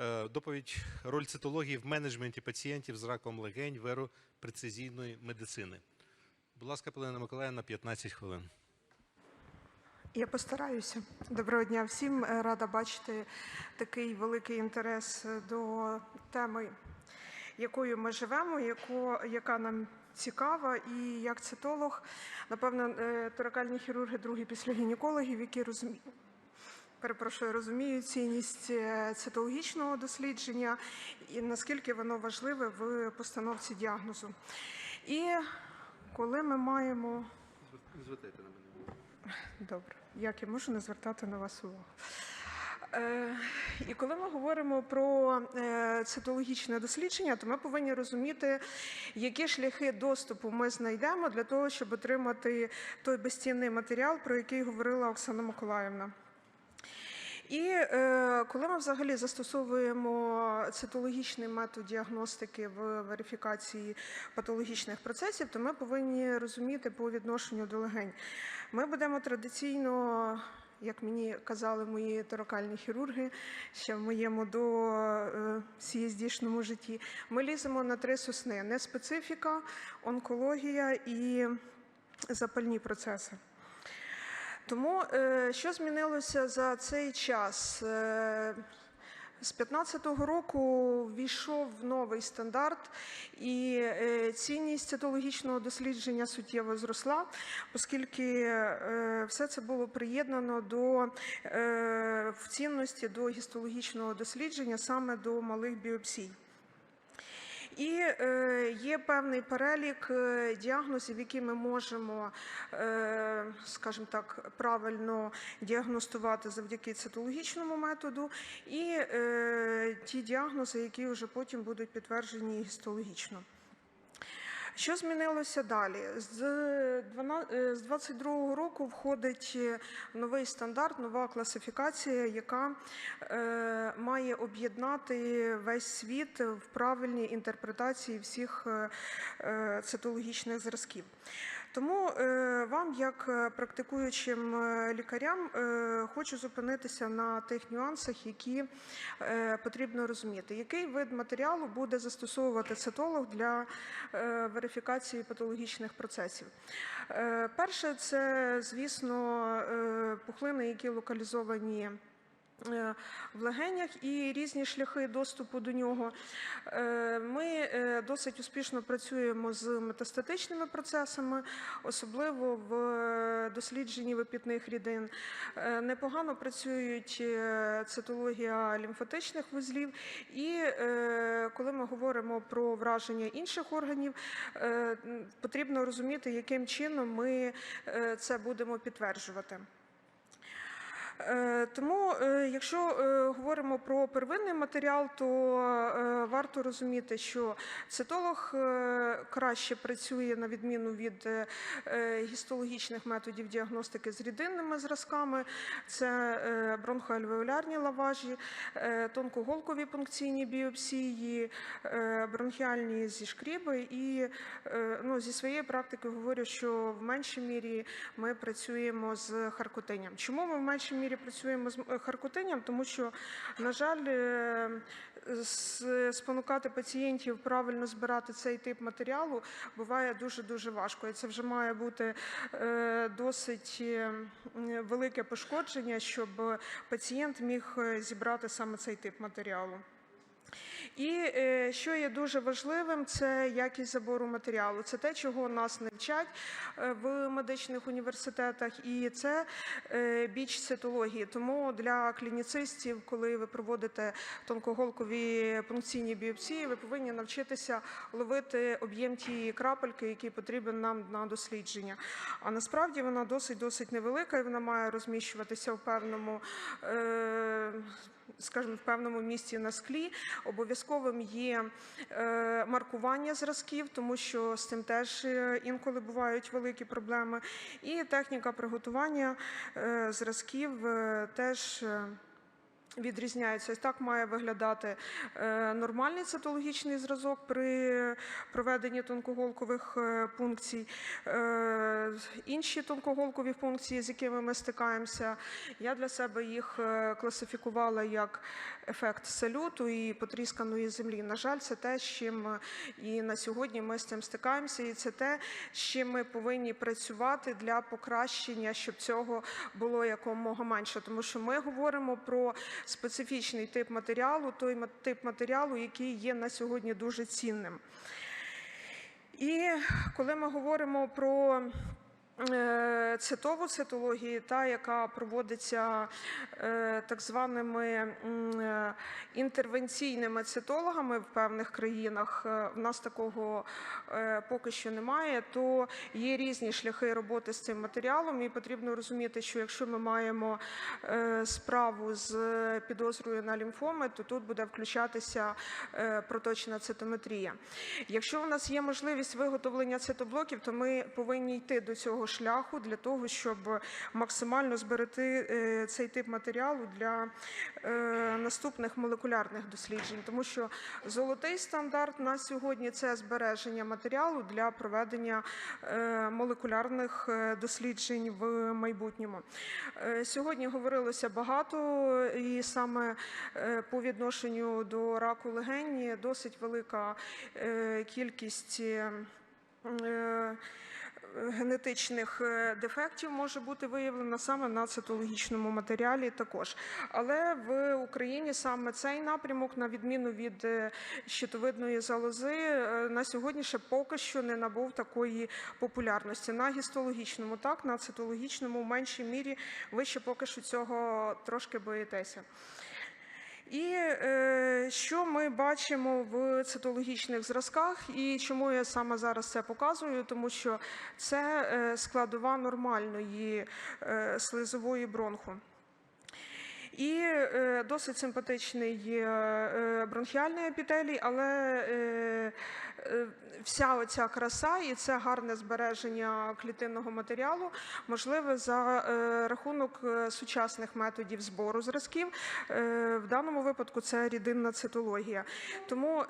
Е, Доповідь роль цитології в менеджменті пацієнтів з раком легень в еру прецизійної медицини. Будь ласка, Полина Миколаївна, 15 хвилин. Я постараюся. Доброго дня всім. Е, Рада бачити такий великий інтерес е, до теми, якою ми живемо, яко, яка нам цікава. І як цитолог, напевно, торакальні хірурги другі після гінекологів, які розуміють. Перепрошую, розумію цінність е, цитологічного дослідження і наскільки воно важливе в постановці діагнозу. І коли ми маємо Звертайте на мене. Добре, як я можу не звертати на вас увагу? Е, і коли ми говоримо про е, цитологічне дослідження, то ми повинні розуміти, які шляхи доступу ми знайдемо для того, щоб отримати той безцінний матеріал, про який говорила Оксана Миколаївна. І е, коли ми взагалі застосовуємо цитологічний метод діагностики в верифікації патологічних процесів, то ми повинні розуміти по відношенню до легень. Ми будемо традиційно. Як мені казали мої торакальні хірурги, ще в моєму до е, CSD-шному житті, ми ліземо на три сосни: неспецифіка, онкологія і запальні процеси. Тому е, що змінилося за цей час? Е, З 2015 року ввійшов новий стандарт, і е, цінність цитологічного дослідження суттєво зросла, оскільки все це було приєднано до в цінності до гістологічного дослідження саме до малих біопсій. І е, є певний перелік е, діагнозів, які ми можемо, е, скажімо так, правильно діагностувати завдяки цитологічному методу, і ті діагнози, які вже потім будуть підтверджені гістологічно. Що змінилося далі? З 12 е, 22 року входить е, новий стандарт, нова класифікація, яка е, має об'єднати весь світ в правильній інтерпретації всіх цитологічних зразків. Тому е, вам, як е, практикуючим е, лікарям, хочу зупинитися на тих нюансах, які потрібно розуміти. Який вид матеріалу буде застосовувати цитолог для верифікації патологічних процесів? Перше, це, звісно, пухлини, які локалізовані. Е, В легенях і різні шляхи доступу до нього. Е, Ми е, досить успішно працюємо з метастатичними процесами, особливо в дослідженні випітних рідин. Непогано працюють цитологія лімфатичних вузлів, і коли ми говоримо про враження інших органів, потрібно розуміти, яким чином ми це будемо підтверджувати. Е, Тому, е, якщо е, говоримо про первинний матеріал, то варто розуміти, що цитолог краще працює на відміну від гістологічних методів діагностики з рідинними зразками. Це бронхоальвеолярні лаважі, тонкоголкові пункційні біопсії, бронхіальні зішкріби. І е, ну, зі своєї практики говорю, що в меншій мірі ми працюємо з харкотинням. Чому ми в меншій мірі працюємо з харкотиням, харкотинням? Тому що, на жаль, е, спонукати пацієнтів правильно збирати цей тип матеріалу буває дуже дуже важко. І це вже має бути е, досить е, велике пошкодження, щоб пацієнт міг е, зібрати саме цей тип матеріалу. І е, що є дуже важливим, це якість забору матеріалу. Це те, чого нас не вчать е, в медичних університетах, і це е, біч цитології. Тому для клініцистів, коли ви проводите тонкоголкові пункційні біопсії, ви повинні навчитися ловити об'єм тієї крапельки, який потрібен нам на дослідження. А насправді вона досить досить невелика, і вона має розміщуватися в певному. Е, скажімо, в певному місці на склі. Обов'язковим є е, маркування зразків, тому що з цим теж е, інколи бувають великі проблеми. І техніка приготування е, зразків теж. Відрізняються. Ось так має виглядати е, нормальний цитологічний зразок при проведенні тонкоголкових е, пункцій. Е, Інші тонкоголкові функції, з якими ми стикаємося, я для себе їх класифікувала як ефект салюту і потрісканої землі. На жаль, це те, з чим і на сьогодні ми з цим стикаємося, і це те, з чим ми повинні працювати для покращення, щоб цього було якомога менше. Тому що ми говоримо про специфічний тип матеріалу, той тип матеріалу, який є на сьогодні дуже цінним. І коли ми говоримо про цитову цитологію, та яка проводиться е, так званими е, інтервенційними цитологами в певних країнах, е, в нас такого е, поки що немає, то є різні шляхи роботи з цим матеріалом, і потрібно розуміти, що якщо ми маємо е, справу з підозрою на лімфоми, то тут буде включатися е, проточна цитометрія. Якщо у нас є можливість виготовлення цитоблоків, то ми повинні йти до цього шляху для того, щоб максимально зберегти е, цей тип матеріалу для е, наступних молекулярних досліджень, тому що золотий стандарт на сьогодні це збереження матеріалу для проведення е, молекулярних досліджень в майбутньому. Сьогодні говорилося багато, і саме по відношенню до раку легені досить велика кількість. Генетичних е, дефектів може бути виявлено саме на цитологічному матеріалі також. Але в Україні саме цей напрямок, на відміну від е, щитовидної залози, е, на сьогодні ще поки що не набув такої популярності. На гістологічному, так, на цитологічному в меншій мірі ви ще поки що цього трошки боїтеся. І е, що ми бачимо в цитологічних зразках, і чому я саме зараз це показую? Тому що це е, складова нормальної е, слизової бронху. І е, досить симпатичний е, бронхіальний епітелій, але е, вся оця краса і це гарне збереження клітинного матеріалу можливе за рахунок сучасних методів збору зразків. В даному випадку це рідинна цитологія. Тому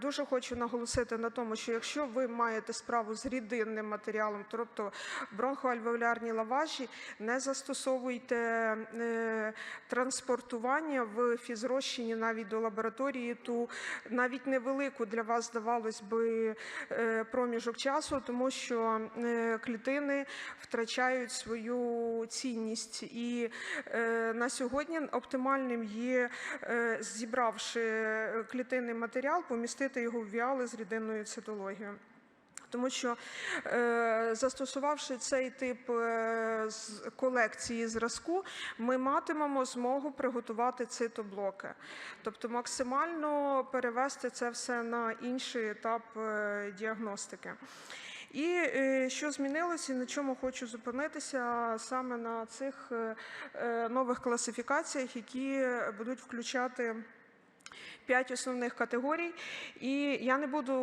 дуже хочу наголосити на тому, що якщо ви маєте справу з рідинним матеріалом, тобто бронхоальвеолярні лаважі, не застосовуйте е, транспортування в фізрозчині навіть до лабораторії, ту навіть невелику для вас здавалось би е, проміжок часу, тому що е, клітини втрачають свою цінність. І е, на сьогодні оптимальним є, зібравши клітинний матеріал, помістити його в віали з рідинною цитологією. Тому що е, застосувавши цей тип е, колекції зразку, ми матимемо змогу приготувати цитоблоки, тобто максимально перевести це все на інший етап е, діагностики. І що змінилося, і на чому хочу зупинитися саме на цих нових класифікаціях, які будуть включати. П'ять основних категорій, і я не буду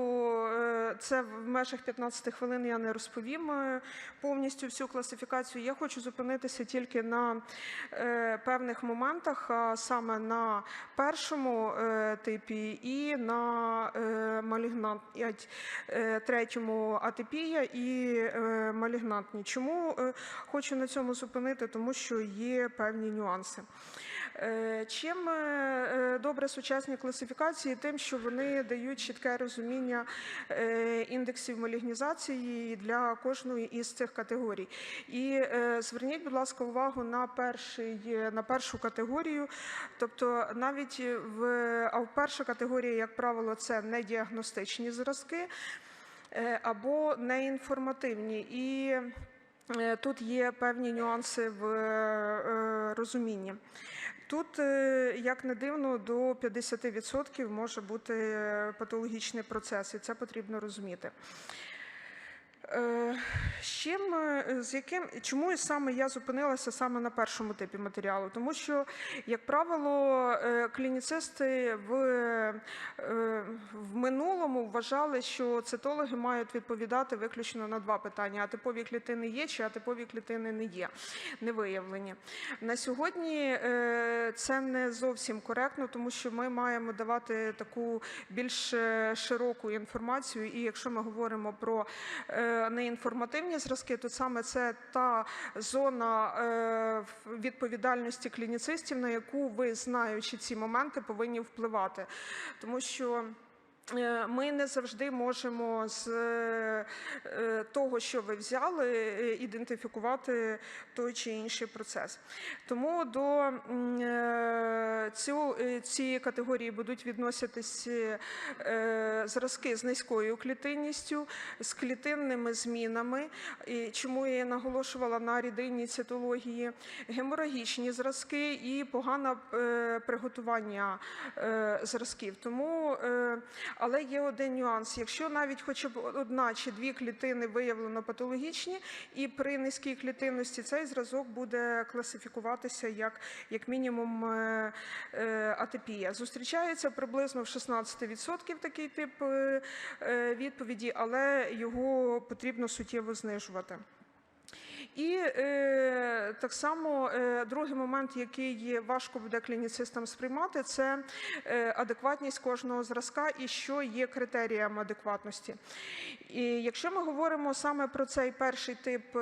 е, це в межах 15 хвилин. Я не розповім е, повністю всю класифікацію. Я хочу зупинитися тільки на е, певних моментах, а саме на першому типі і на малігнант, е, третьому атипія і малігнантні. Чому хочу на цьому зупинити? Тому що є певні нюанси. Е, Чим е, е, добре сучасні класифікації, тим, що вони дають чітке розуміння індексів малігнізації для кожної із цих категорій. І зверніть, будь ласка, увагу на перший на першу категорію. Тобто, навіть в а в перша категорія, як правило, це не діагностичні зразки або неінформативні. І тут є певні нюанси в розумінні. Тут, е, як не дивно, до 50% може бути е, патологічний процес, і це потрібно розуміти. Е, З чим, е, з яким, чому саме я зупинилася саме на першому типі матеріалу? Тому що, як правило, е, клініцисти в, в минулому вважали, що цитологи мають відповідати виключно на два питання: атипові клітини є чи атипові клітини не є, не виявлені. На сьогодні це не зовсім коректно, тому що ми маємо давати таку більш широку інформацію. І якщо ми говоримо про неінформативні зразки, то саме це та зона е, відповідальності клініцистів, на яку ви, знаючи ці моменти, повинні впливати. Тому що ми не завжди можемо з е, е, того, що ви взяли, е, ідентифікувати той чи інший процес. Тому до е, е, цієї категорії будуть відноситись е, зразки з низькою клітинністю, з клітинними змінами. Чому я наголошувала на рідинній цитології, геморагічні зразки і погане е, приготування е, зразків. Тому, е, але є один нюанс. Якщо навіть хоча б одна чи дві клітини виявлено патологічні, і при низькій клітинності цей зразок буде класифікуватися як, як мінімум е, е, атипія. Зустрічається приблизно в 16% такий тип е, відповіді, але його потрібно суттєво знижувати. І е, так само е, другий момент, який важко буде клініцистам сприймати, це е, адекватність кожного зразка і що є критерієм адекватності. І якщо ми говоримо саме про цей перший тип е,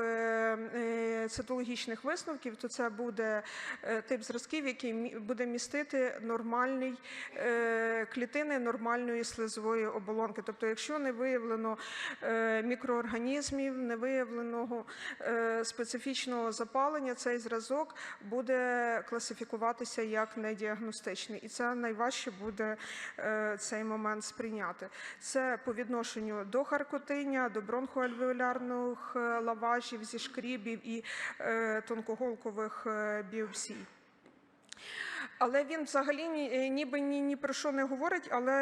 е, цитологічних висновків, то це буде е, тип зразків, який буде містити нормальний е, клітини нормальної слизової оболонки. Тобто, якщо не виявлено е, мікроорганізмів, не виявленого е, специфічного запалення, цей зразок буде класифікуватися як недіагностичний. І це найважче буде е, цей момент сприйняти. Це по відношенню до харкотиня, до бронхоальвеолярних е, лаважів, зі шкрібів і е, тонкоголкових біопсій. Але він взагалі ні, е, ніби ні, ні про що не говорить, але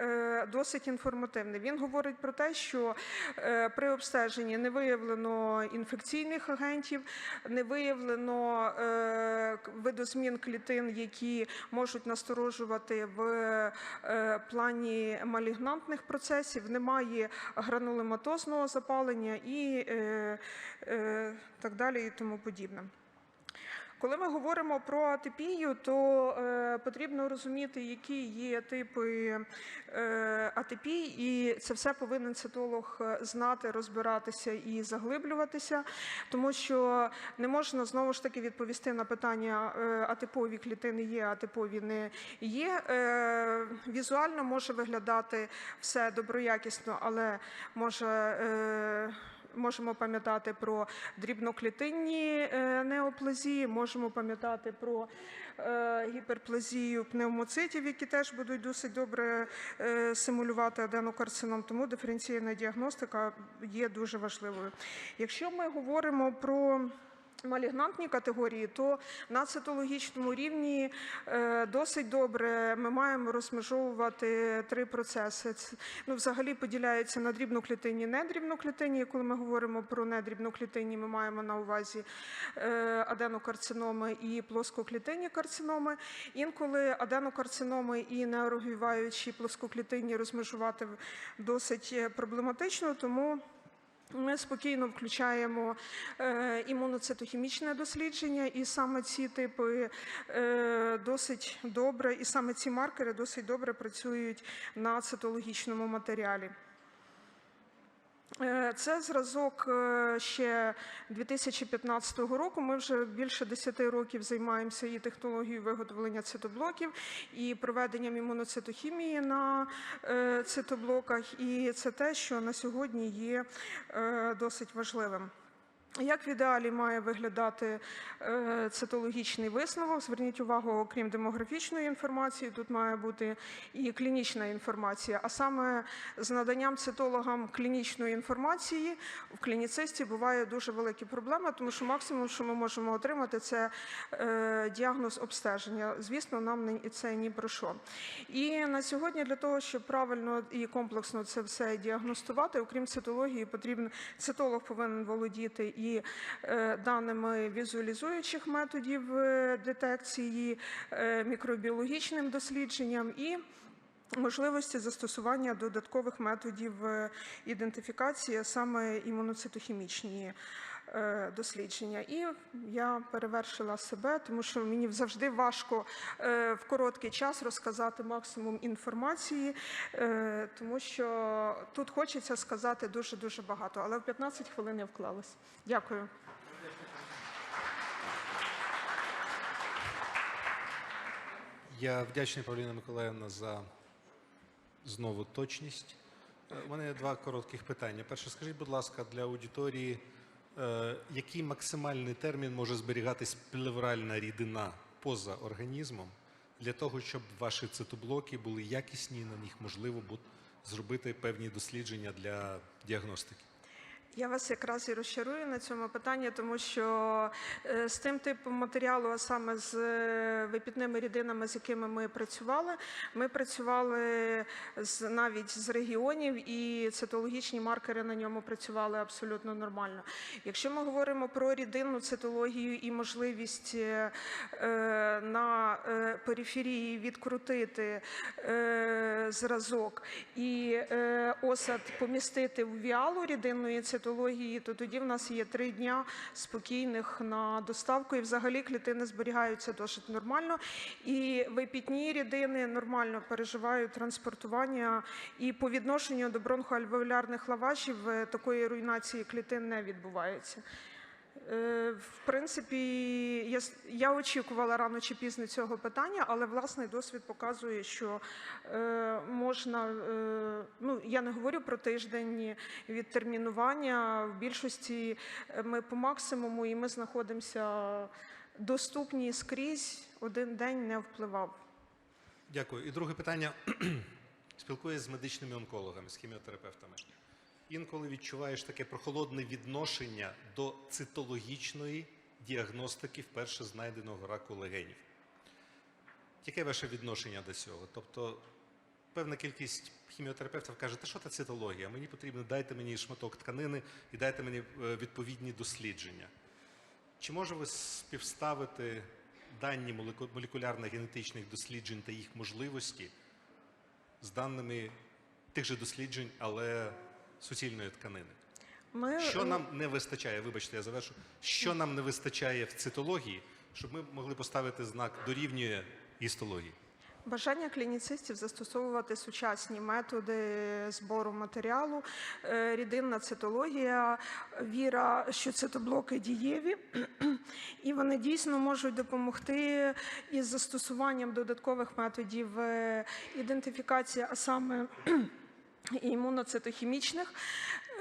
е, досить інформативний. Він говорить про те, що е, при обстеженні не виявлено інфекційних агентів, не виявлено е, видозмін клітин, які можуть насторожувати в е, плані малігнантних процесів, немає гранулематозного запалення і е, е, так далі і тому подібне. Коли ми говоримо про атипію, то е, потрібно розуміти, які є типи е, атипій, і це все повинен цитолог е, знати, розбиратися і заглиблюватися, тому що не можна знову ж таки відповісти на питання е, атипові клітини є, атипові не є. Е, візуально може виглядати все доброякісно, але може. Е, Можемо пам'ятати про дрібноклітинні е, неоплазії, можемо пам'ятати про е, гіперплазію пневмоцитів, які теж будуть досить добре е, симулювати аденокарцином. Тому диференційна діагностика є дуже важливою. Якщо ми говоримо про Малігнантні категорії, то на цитологічному рівні е, досить добре ми маємо розмежовувати три процеси. Ну, взагалі поділяються на дрібноклітинні, недрібноклітинні. Коли ми говоримо про недрібноклітинні, ми маємо на увазі е, аденокарциноми і плоскоклітинні карциноми. Інколи аденокарциноми і неороговіваючі плоскоклітинні розмежувати досить е, проблематично, тому ми спокійно включаємо е, імуноцитохімічне дослідження, і саме ці типи е, досить добре, і саме ці маркери досить добре працюють на цитологічному матеріалі. Е, Це зразок е, ще 2015 року. Ми вже більше 10 років займаємося і технологією виготовлення цитоблоків, і проведенням імуноцитохімії на е, цитоблоках. І це те, що на сьогодні є досить важливим. Як в ідеалі має виглядати е, цитологічний висновок? Зверніть увагу, окрім демографічної інформації, тут має бути і клінічна інформація. А саме з наданням цитологам клінічної інформації в клініцисті буває дуже великі проблеми, тому що максимум, що ми можемо отримати, це е, діагноз обстеження. Звісно, нам це ні про що. І на сьогодні для того, щоб правильно і комплексно це все діагностувати, окрім цитології, потрібен цитолог повинен володіти і е, даними візуалізуючих методів е, детекції, е, мікробіологічним дослідженням і можливості застосування додаткових методів ідентифікації, саме імуноцитохімічні дослідження. І я перевершила себе, тому що мені завжди важко е, в короткий час розказати максимум інформації, е, тому що тут хочеться сказати дуже дуже багато, але в 15 хвилин я вклалась. Дякую. Я вдячний Павліна Миколаївна за знову точність. Е, У мене є два коротких питання. Перше, скажіть, будь ласка, для аудиторії, е, який максимальний термін може зберігатись плевральна рідина поза організмом для того, щоб ваші цитоблоки були якісні, на них можливо зробити певні дослідження для діагностики? Я вас якраз і розчарую на цьому питанні, тому що е, з тим типом матеріалу, а саме з е, випітними рідинами, з якими ми працювали, ми працювали з навіть з регіонів, і цитологічні маркери на ньому працювали абсолютно нормально. Якщо ми говоримо про рідинну цитологію і можливість е, на периферії відкрутити зразок і осад помістити в віалу рідинної цитології, то тоді в нас є три дня спокійних на доставку, і взагалі клітини зберігаються досить нормально. І випітні рідини нормально переживають транспортування, і по відношенню до бронхоальвеолярних лавашів е, такої руйнації клітин не відбувається. Е, В принципі, я, я очікувала рано чи пізно цього питання, але власний досвід показує, що е, можна, е, ну я не говорю про тиждень відтермінування. В більшості е, ми по максимуму і ми знаходимося доступні скрізь. Один день не впливав. Дякую. І друге питання. Спілкуюсь з медичними онкологами, з хіміотерапевтами. Інколи відчуваєш таке прохолодне відношення до цитологічної діагностики вперше знайденого раку легенів. Яке ваше відношення до цього? Тобто, певна кількість хіміотерапевтів каже, та що та цитологія? Мені потрібно, дайте мені шматок тканини і дайте мені е, відповідні дослідження. Чи може ви співставити дані молекулярно-генетичних досліджень та їх можливості з даними тих же досліджень, але суцільної тканини? Ми Що нам не вистачає? Вибачте, я завершу. Що нам не вистачає в цитології, щоб ми могли поставити знак дорівнює гістології? Бажання клініцистів застосовувати сучасні методи збору матеріалу, е, рідинна цитологія, віра, що цитоблоки дієві, і вони дійсно можуть допомогти із застосуванням додаткових методів е, ідентифікації, а саме імуноцитохімічних,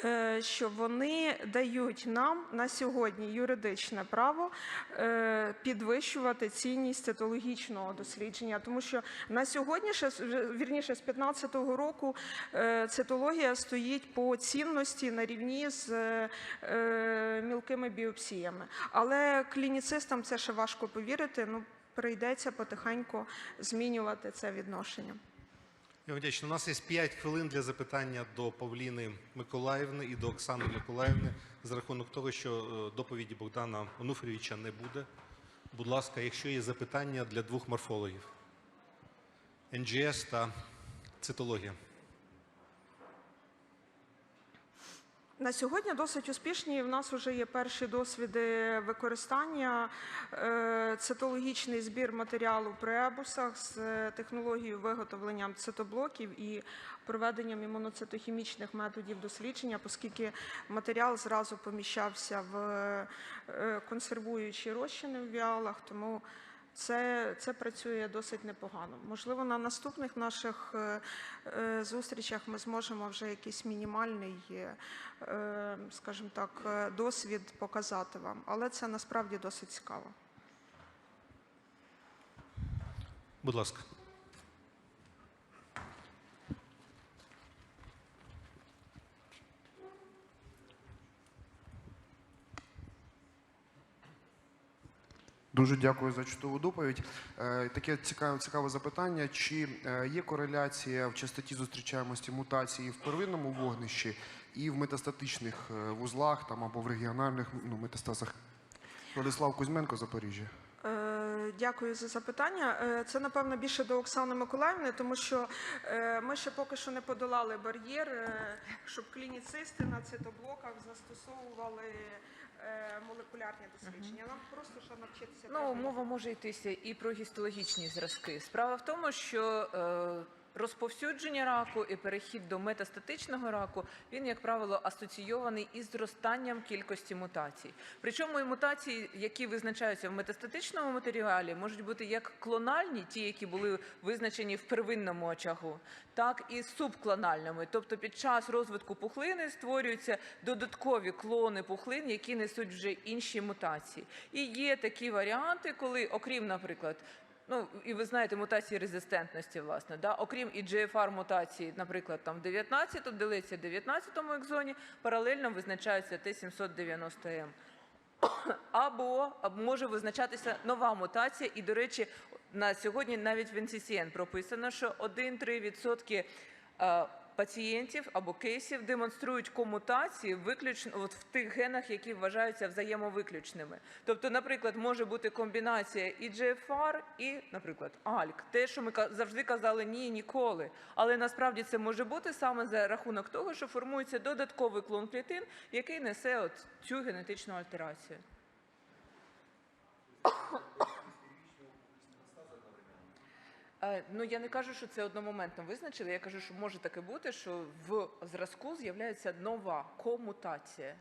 е, що вони дають нам на сьогодні юридичне право е, підвищувати цінність цитологічного дослідження, тому що на сьогодні, ще вірніше, з 15-го року е, цитологія стоїть по цінності на рівні з мілкими біопсіями. Але клініцистам це ще важко повірити. Ну, прийдеться потихеньку змінювати це відношення. Вдячний. У нас є 5 хвилин для запитання до Павліни Миколаївни і до Оксани Миколаївни за рахунок того, що е, доповіді Богдана Онуфрійовича не буде. Будь ласка, якщо є запитання для двох морфологів. НГС та цитологія. На сьогодні досить успішні. В нас вже є перші досвіди використання е, цитологічний збір матеріалу при ебусах з е, технологією виготовлення цитоблоків і проведенням імуноцитохімічних методів дослідження, оскільки матеріал зразу поміщався в е, консервуючі розчини в віалах, тому Це, це працює досить непогано. Можливо, на наступних наших е, е, зустрічах ми зможемо вже якийсь мінімальний, е, е, скажімо так, досвід показати вам, але це насправді досить цікаво. Будь ласка. Дуже дякую за чудову доповідь. Е, Таке цікаве, цікаве запитання. Чи е, є кореляція в частоті зустрічаємості мутації в первинному вогнищі і в метастатичних е, вузлах там, або в регіональних ну, метастазах? Владислав Кузьменко, Запоріжжя. Е, Дякую за запитання. Е, Це напевно більше до Оксани Миколаївни, тому що е, ми ще поки що не подолали бар'єр, щоб клініцисти на цитоблоках застосовували молекулярні дослідження. Нам просто ще навчитися. Ну, мова може йтися і про гістологічні зразки. Справа в тому, що розповсюдження раку і перехід до метастатичного раку він, як правило, асоційований із зростанням кількості мутацій. Причому і мутації, які визначаються в метастатичному матеріалі, можуть бути як клональні, ті, які були визначені в первинному очагу, так і субклональними. Тобто під час розвитку пухлини створюються додаткові клони пухлин, які несуть вже інші мутації. І є такі варіанти, коли, окрім, наприклад, Ну, і ви знаєте, мутації резистентності, власне, да? окрім EGFR мутації, наприклад, там в 19 делиться 19-му екзоні, паралельно визначається Т790М. Або може визначатися нова мутація. І, до речі, на сьогодні навіть в NCCN прописано, що 1-3% е, пацієнтів або кейсів демонструють комутації виключно от в тих генах, які вважаються взаємовиключними. Тобто, наприклад, може бути комбінація і GFR, і, наприклад, ALK. Те, що ми завжди казали ні, ніколи. Але насправді це може бути саме за рахунок того, що формується додатковий клон клітин, який несе от цю генетичну альтерацію. Е, Ну я не кажу, що це одномоментно визначили. Я кажу, що може таке бути, що в зразку з'являється нова комутація.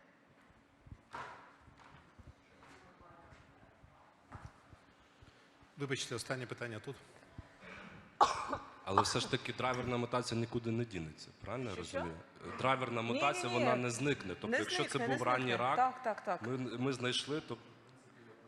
Вибачте, останнє питання тут. Але все ж таки драйверна мутація нікуди не дінеться, правильно я розумію? Драйверна мутація Ні-ні-ні. вона не зникне. Тобто, Не якщо зникне, це не був ранній зникне. рак, Так, так, так. Ми, ми знайшли, то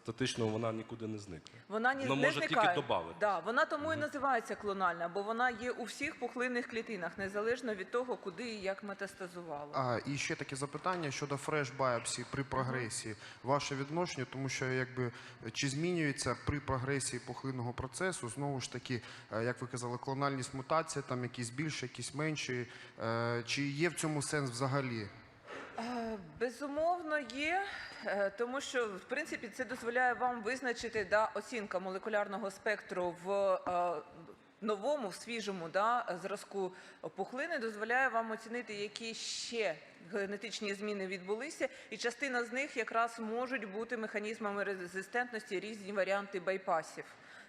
статично вона нікуди не зникне. Вона ні, не може тільки зникає. добавитись. Да, вона тому і називається клональна, бо вона є у всіх пухлинних клітинах, незалежно від того, куди і як метастазувало. А, і ще таке запитання щодо фреш біопсі при прогресії. Ваше відношення, тому що якби чи змінюється при прогресії пухлинного процесу, знову ж таки, е, як ви казали, клональність мутація, там якісь більші, якісь менші. Е, Чи є в цьому сенс взагалі? Безумовно, є, е, тому що в принципі це дозволяє вам визначити да, оцінка молекулярного спектру в е, новому, в свіжому да, зразку пухлини, дозволяє вам оцінити, які ще генетичні зміни відбулися, і частина з них якраз можуть бути механізмами резистентності різні варіанти байпасів.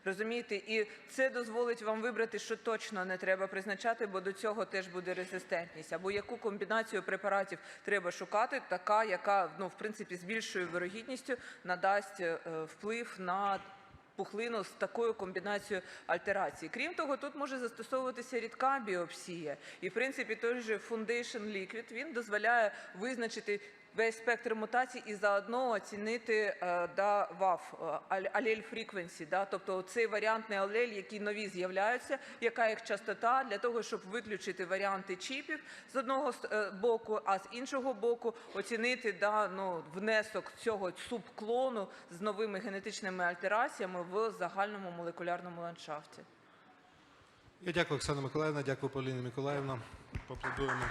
Розумієте, і це дозволить вам вибрати, що точно не треба призначати, бо до цього теж буде резистентність. Або яку комбінацію препаратів треба шукати, така, яка ну в принципі з більшою вирогідністю надасть е, вплив на пухлину з такою комбінацією альтерації. Крім того, тут може застосовуватися рідка біопсія. І в принципі той же Foundation Liquid він дозволяє визначити весь спектр мутацій і заодно оцінити е, да, ВАФ, алель frequency, да, тобто цей варіантний алель, які нові з'являються, яка їх частота для того, щоб виключити варіанти чіпів з одного е, боку, а з іншого боку оцінити да, ну, внесок цього субклону з новими генетичними альтераціями в загальному молекулярному ландшафті. Я дякую, Оксана Миколаївна, дякую, Поліна Миколаївна. Поаплодуємо.